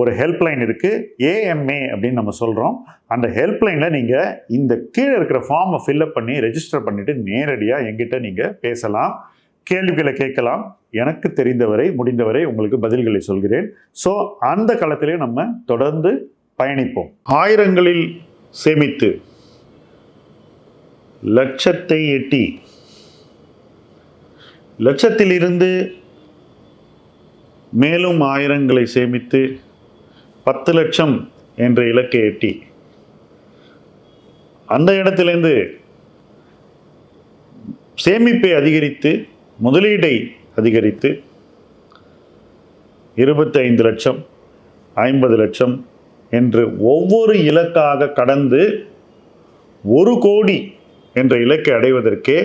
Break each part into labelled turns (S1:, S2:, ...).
S1: ஒரு ஹெல்ப்லைன் இருக்குது ஏஎம்ஏ அப்படின்னு நம்ம சொல்கிறோம் அந்த ஹெல்ப்லைனில் நீங்கள் இந்த கீழே இருக்கிற ஃபார்மை ஃபில்அப் பண்ணி ரெஜிஸ்டர் பண்ணிவிட்டு நேரடியாக எங்கிட்ட நீங்கள் பேசலாம் கேள்விகளை கேட்கலாம். எனக்கு தெரிந்தவரை முடிந்தவரை உங்களுக்கு பதில்களை சொல்கிறேன். ஸோ அந்த காலத்திலே நம்ம தொடர்ந்து பயணிப்போம். ஆயிரங்களில் சேமித்து லட்சத்தை எட்டி லட்சத்திலிருந்து மேலும் ஆயிரங்களை சேமித்து பத்து லட்சம் என்ற இலக்கை எட்டி. அந்த இடத்திலிருந்து சேமிப்பை அதிகரித்து முதலீடை அதிகரித்து இருபத்தைந்து லட்சம் ஐம்பது லட்சம் என்று ஒவ்வொரு இலக்காக கடந்து ஒரு கோடி என்ற இலக்கை அடைவதற்கே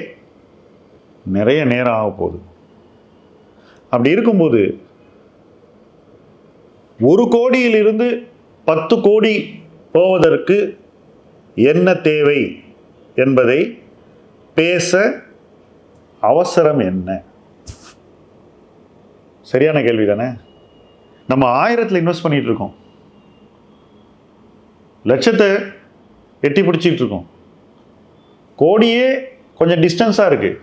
S1: நிறைய நேரம் ஆக போகுது. அப்படி இருக்கும்போது ஒரு கோடியிலிருந்து பத்து கோடி போவதற்கு என்ன தேவை என்பதை பேச அவசரம் என்ன? சரியான கேள்வி தானே நம்ம ஆயிரத்தில் இன்வெஸ்ட் பண்ணிகிட்டு இருக்கோம். லட்சத்தை எட்டி பிடிச்சிக்கிட்டு இருக்கோம். கோடியே கொஞ்சம் டிஸ்டன்ஸாக இருக்குது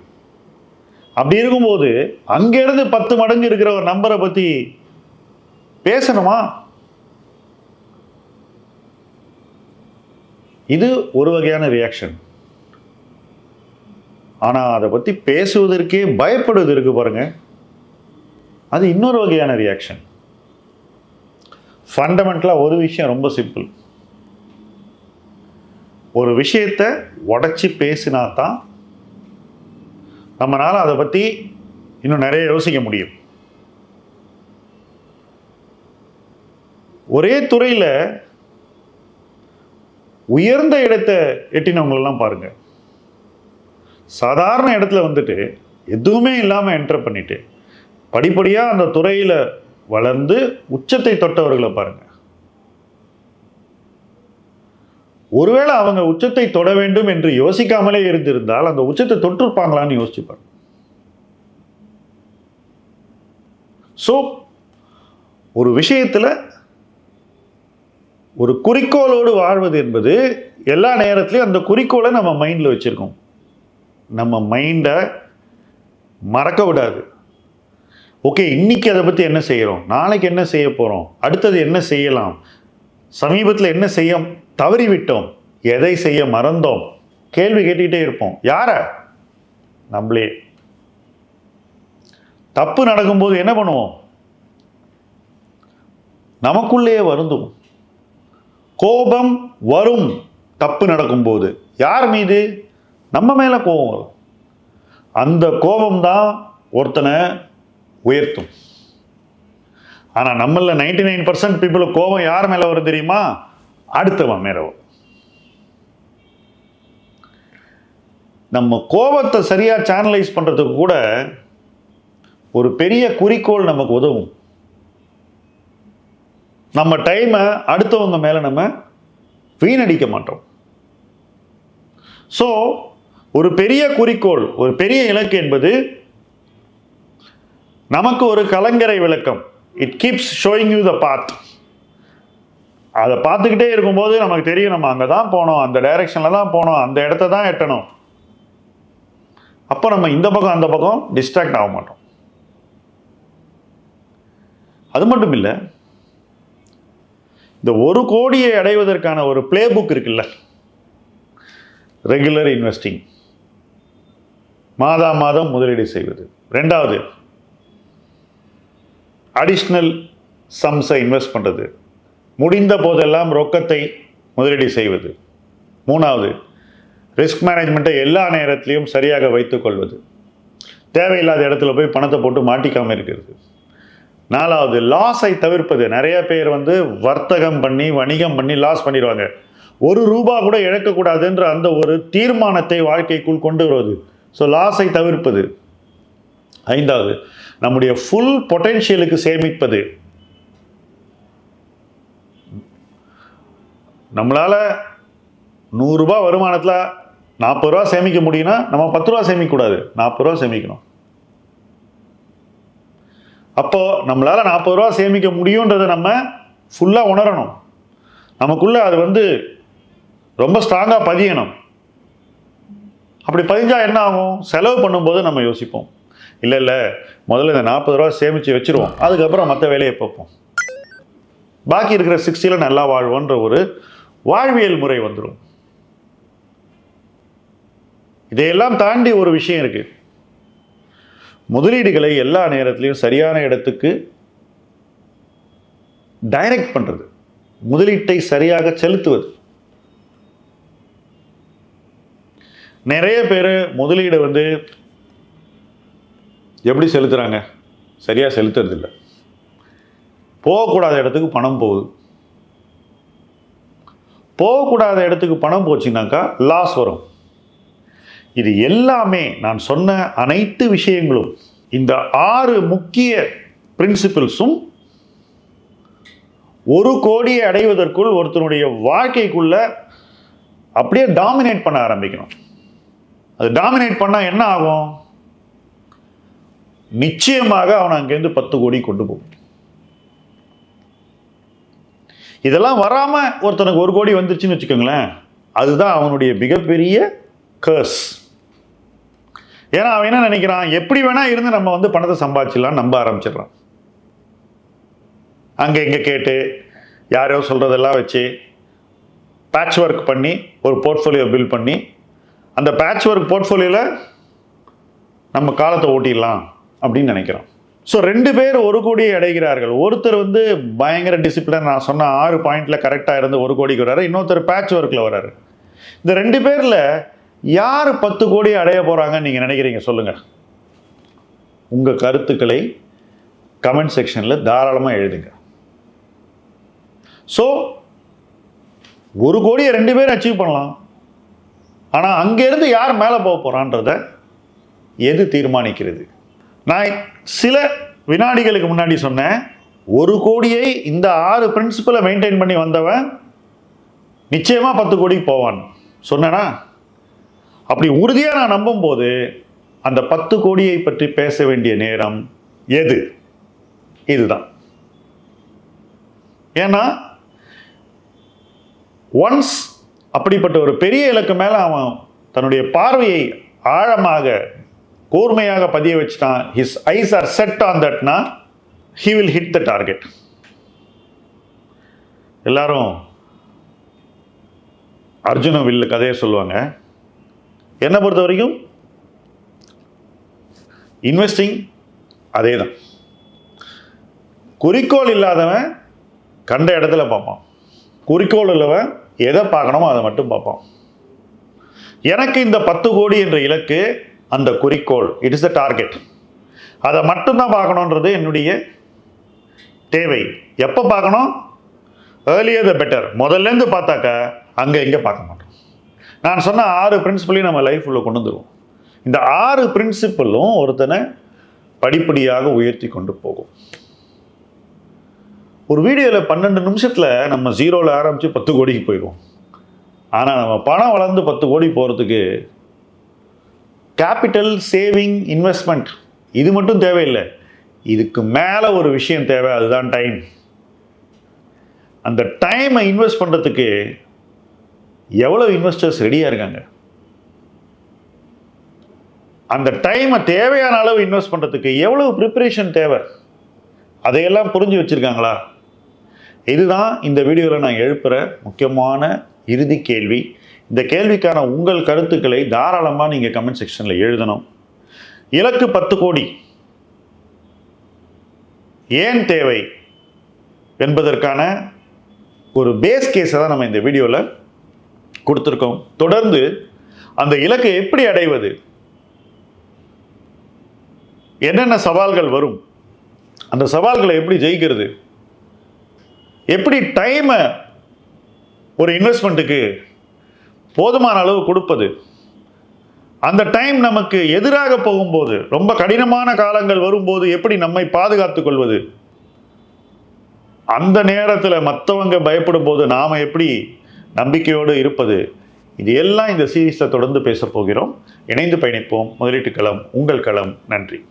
S1: அப்படி இருக்கும்போது அங்கேருந்து பத்து மடங்கு இருக்கிற ஒரு நம்பரை பற்றி பேசணுமா? இது ஒரு வகையான ரியாக்ஷன் ஆனால் அதை பற்றி பேசுவதற்கே பயப்படுவது இருக்கு பாருங்கள் அது இன்னொரு வகையான ரியாக்ஷன் ஃபண்டமெண்டலாக ஒரு விஷயம் ரொம்ப சிம்பிள் ஒரு விஷயத்தை உடச்சி பேசினா தான் நம்மளால் அதை பற்றி இன்னும் நிறைய யோசிக்க முடியும். ஒரே துறையில் உயர்ந்த இடத்தை எட்டினவங்களெல்லாம் பாருங்க. சாதாரண இடத்துல வந்துட்டு எதுவுமே இல்லாமல் என்டர் பண்ணிட்டு படிப்படியாக அந்த துறையில் வளர்ந்து உச்சத்தை தொட்டவர்களை பாருங்கள் ஒருவேளை அவங்க உச்சத்தை தொட வேண்டும் என்று யோசிக்காமலே இருந்திருந்தால் அந்த உச்சத்தை தொட்டிருப்பாங்களான்னு யோசிச்சுப்பாங்க ஸோ ஒரு விஷயத்தில் ஒரு குறிக்கோளோடு வாழ்வது என்பது எல்லா நேரத்துலையும் அந்த குறிக்கோளை நம்ம மைண்டில் வச்சுருக்கோம். நம்ம மைண்டை மறக்க விடாது. ஓகே இன்னைக்கு அதை பற்றி என்ன செய்கிறோம் நாளைக்கு என்ன செய்ய போகிறோம் அடுத்தது என்ன செய்யலாம்? சமீபத்தில் என்ன செய்ய தவறிவிட்டோம்? எதை செய்ய மறந்தோம்? கேள்வி கேட்டுக்கிட்டே இருப்போம். யாரை? நம்மளே. தப்பு நடக்கும்போது என்ன பண்ணுவோம்? நமக்குள்ளேயே வருந்துவோம். கோபம் வரும் தப்பு நடக்கும்போது. யார் மீது? நம்ம மேலே கோபம் வரும். அந்த கோபம் தான் ஒருத்தனை உயர்த்தும். ஆனால் நம்மளில் நைன்டி நைன் பர்சன்ட் பீப்புளுக்கு கோபம் யார் மேலே வரும் தெரியுமா? அடுத்தவன் மேலே வரும். நம்ம கோபத்தை சரியாக சேனலைஸ் பண்ணுறதுக்கு கூட ஒரு பெரிய குறிக்கோள் நமக்கு உதவும். நம்ம டைமை அடுத்தவங்க மேலே நம்ம வீணடிக்க மாட்டோம். ஸோ ஒரு பெரிய குறிக்கோள் ஒரு பெரிய இலக்கு என்பது நமக்கு ஒரு கலங்கரை விளக்கம். It keeps showing you the path அதை பார்த்துக்கிட்டே இருக்கும்போது நமக்கு தெரியும் நம்ம அங்கே தான் போனோம் அந்த டைரெக்ஷனில் தான் போனோம் அந்த இடத்த தான் எட்டணும். அப்போ நம்ம இந்த பக்கம் அந்த பக்கம் டிஸ்ட்ராக்ட் ஆக மாட்டோம். அது மட்டும் இல்லை இந்த ஒரு கோடியை அடைவதற்கான ஒரு பிளே புக் இருக்குல்ல? ரெகுலர் இன்வெஸ்டிங் மாதா மாதம் முதலீடு செய்வது. ரெண்டாவது அடிஷ்னல் சம்ஸை இன்வெஸ்ட் பண்ணுறது முடிந்த போதெல்லாம் ரொக்கத்தை முதலீடு செய்வது. மூணாவது ரிஸ்க் மேனேஜ்மெண்ட்டை எல்லா நேரத்திலையும் சரியாக வைத்துக்கொள்வது தேவையில்லாத இடத்துல போய் பணத்தை போட்டு மாட்டிக்காமல் இருக்கிறது. நாலாவது லாஸை தவிர்ப்பது. நிறைய பேர் வந்து வர்த்தகம் பண்ணி வணிகம் பண்ணி லாஸ் பண்ணிடுவாங்க. ஒரு ரூபா கூட இழக்கக்கூடாதுன்ற அந்த ஒரு தீர்மானத்தை வாழ்க்கைக்குள் கொண்டு வருவது. ஸோ லாஸை தவிர்ப்பது. ஐந்தாவது நம்முடைய ஃபுல் பொட்டென்ஷியலுக்கு சேமிப்பது. நம்மளால் நூறுரூபா வருமானத்தில் நாற்பது ரூபா சேமிக்க முடியும்னா நம்ம பத்து ரூபா சேமிக்கக்கூடாது. நாற்பது ரூபா சேமிக்கணும். அப்போது நம்மளால் நாற்பது ரூபா சேமிக்க முடியுன்றதை நம்ம ஃபுல்லாக உணரணும். நமக்குள்ளே அது வந்து ரொம்ப ஸ்ட்ராங்காக பதியணும். அப்படி பதிஞ்சால் என்ன ஆகும்? செலவு பண்ணும்போது நம்ம யோசிப்போம். இல்லை இல்லை முதல்ல இந்த நாற்பது ரூபா சேமித்து வச்சுருவோம். அதுக்கப்புறம் மற்ற வேலையை பார்ப்போம். பாக்கி இருக்கிற சிக்ஸ்டியில் நல்லா வாழ்வோன்ற ஒரு வாழ்வியல் முறை வந்துடும் இதையெல்லாம் தாண்டி ஒரு விஷயம் இருக்குது முதலீடுகளை எல்லா நேரத்திலையும் சரியான இடத்துக்கு டைரக்ட் பண்றது. முதலீட்டை சரியாக செலுத்துவது. நிறைய பேர் முதலீடு வந்து எப்படி செலுத்துறாங்க? சரியா செலுத்துறது இல்லை போகக்கூடாத இடத்துக்கு பணம் போகுது. போகக்கூடாத இடத்துக்கு பணம் போச்சுனாக்கா லாஸ் வரும். இது எல்லாமே நான் சொன்ன அனைத்து விஷயங்களும் இந்த ஆறு முக்கிய பிரின்சிபிள்ஸும் ஒரு கோடியை அடைவதற்குள் ஒருத்தனுடைய வாழ்க்கைக்குள்ள அப்படியே டாமினேட் பண்ண ஆரம்பிக்கணும். அது டாமினேட் பண்ணால் என்ன ஆகும்? நிச்சயமாக அவன் அங்கேருந்து பத்து கோடி கொண்டு போகும். இதெல்லாம் வராமல் ஒருத்தனுக்கு ஒரு கோடி வந்துருச்சுன்னு வச்சுக்கோங்களேன் அதுதான் அவனுடைய மிகப்பெரிய கர்ஸ் ஏன்னா அவன் என்ன நினைக்கிறான்? எப்படி வேணா இருந்து நம்ம வந்து பணத்தை சம்பாதிச்சிடலாம் நம்ப ஆரம்பிச்சிடுறான். அங்கே இங்கே கேட்டு யாரோ சொல்கிறதெல்லாம் வச்சு பேட்ச் ஒர்க் பண்ணி ஒரு போர்ட்ஃபோலியோ பில்ட் பண்ணி அந்த பேட்ச் ஒர்க் போர்ட்ஃபோலியோவில் நம்ம காலத்தை ஓட்டிடலாம் அப்படின்னு நினைக்கிறோம் ஸோ ரெண்டு பேர் ஒரு கோடியை அடைகிறார்கள். ஒருத்தர் வந்து பயங்கர டிசிப்ளின் நான் சொன்ன ஆறு பாயிண்டில் கரெக்டாக இருந்து ஒரு கோடிக்கு வர்றாரு. இன்னொருத்தர் பேட்ச் ஒர்க்கில் வர்றாரு. இந்த ரெண்டு பேரில் யார் பத்து கோடி அடைய போகிறாங்கன்னு நீங்கள் நினைக்கிறீங்க? சொல்லுங்கள் உங்கள் கருத்துக்களை கமெண்ட் செக்ஷனில் தாராளமாக எழுதுங்க. ஸோ ஒரு கோடியை ரெண்டு பேரும் அச்சீவ் பண்ணலாம். ஆனால் அங்கேருந்து யார் மேலே போக போகிறான்றத எது தீர்மானிக்கிறது? நான் சில வினாடிகளுக்கு முன்னாடி சொன்னேன் ஒரு கோடியை இந்த ஆறு பிரின்சிபலை மெயின்டைன் பண்ணி வந்தவன் நிச்சயமாக பத்து கோடிக்கு போவான். சொன்னேனா? அப்படி உறுதியாக நான் நம்பும்போது அந்த பத்து கோடியை பற்றி பேச வேண்டிய நேரம் எது? இதுதான். ஏன்னா ஒன்ஸ் அப்படிப்பட்ட ஒரு பெரிய இலக்கு மேலே அவன் தன்னுடைய பார்வையை ஆழமாக கூர்மையாக பதிய வச்சுட்டான். His eyes are set on தட்னா he will hit the target எல்லாரும் அர்ஜுன வில்லு கதையை சொல்லுவாங்க. என்னை பொறுத்த வரைக்கும் இன்வெஸ்டிங் அதே தான் குறிக்கோள் இல்லாதவன் கண்ட இடத்துல பார்ப்பான். குறிக்கோள் உள்ளவன் எதை பார்க்கணுமோ அதை மட்டும் பார்ப்பான். எனக்கு இந்த பத்து கோடி என்ற இலக்கு அந்த குறிக்கோள். இட் இஸ் த டார்கெட் அதை மட்டும்தான் பார்க்கணுன்றது என்னுடைய தேவை. எப்போ பார்க்கணும்? ஏர்லியர் த பெட்டர் முதல்லேருந்து பார்த்தாக்கா அங்கே இங்கே பார்க்க மாட்டோம். நான் சொன்ன ஆறு பிரின்சிபலையும் நம்ம லைஃப் உள்ள கொண்டு வந்துடுவோம் இந்த ஆறு பிரின்சிபலும் ஒருத்தனை படிப்படியாக உயர்த்தி கொண்டு போகும். ஒரு வீடியோவில் பன்னெண்டு நிமிஷத்தில் நம்ம ஜீரோவில் ஆரம்பித்து பத்து கோடிக்கு போயிடுவோம். ஆனால் நம்ம பணம் வளர்ந்து பத்து கோடி போகிறதுக்கு கேபிட்டல் சேவிங் இன்வெஸ்ட்மெண்ட் இது மட்டும் தேவையில்லை. இதுக்கு மேலே ஒரு விஷயம் தேவை அதுதான் டைம் அந்த டைமை இன்வெஸ்ட் பண்ணுறதுக்கு எவ்வளோ இன்வெஸ்டர்ஸ் ரெடியாக இருக்காங்க? அந்த டைமை தேவையான அளவு இன்வெஸ்ட் பண்ணுறதுக்கு எவ்வளவு ப்ரிப்பரேஷன் தேவை? அதையெல்லாம் புரிஞ்சு வச்சுருக்காங்களா? இதுதான் இந்த வீடியோவில் நான் எழுப்புகிற முக்கியமான இறுதி கேள்வி. இந்த கேள்விக்கான உங்கள் கருத்துக்களை தாராளமாக நீங்கள் கமெண்ட் செக்ஷனில் எழுதணும். இலக்கு பத்து கோடி. ஏன் தேவை? என்பதற்கான ஒரு பேஸ் கேஸை தான் நம்ம இந்த வீடியோவில் கொடுத்துருக்கோம். தொடர்ந்து அந்த இலக்கை எப்படி அடைவது? என்னென்ன சவால்கள் வரும்? அந்த சவால்களை எப்படி ஜெயிக்கிறது? எப்படி டைமை ஒரு இன்வெஸ்ட்மெண்ட்டுக்கு போதுமான அளவு கொடுப்பது? அந்த டைம் நமக்கு எதிராக போகும்போது ரொம்ப கடினமான காலங்கள் வரும்போது எப்படி நம்மை பாதுகாத்துக் கொள்வது? அந்த நேரத்தில் மற்றவங்க பயப்படும் போது நாம் எப்படி நம்பிக்கையோடு இருப்பது. இது எல்லாம் இந்த சீரீஸில் தொடர்ந்து பேசப் போகிறோம். இணைந்து பயணிப்போம். முதலீட்டு களம் உங்கள் களம். நன்றி.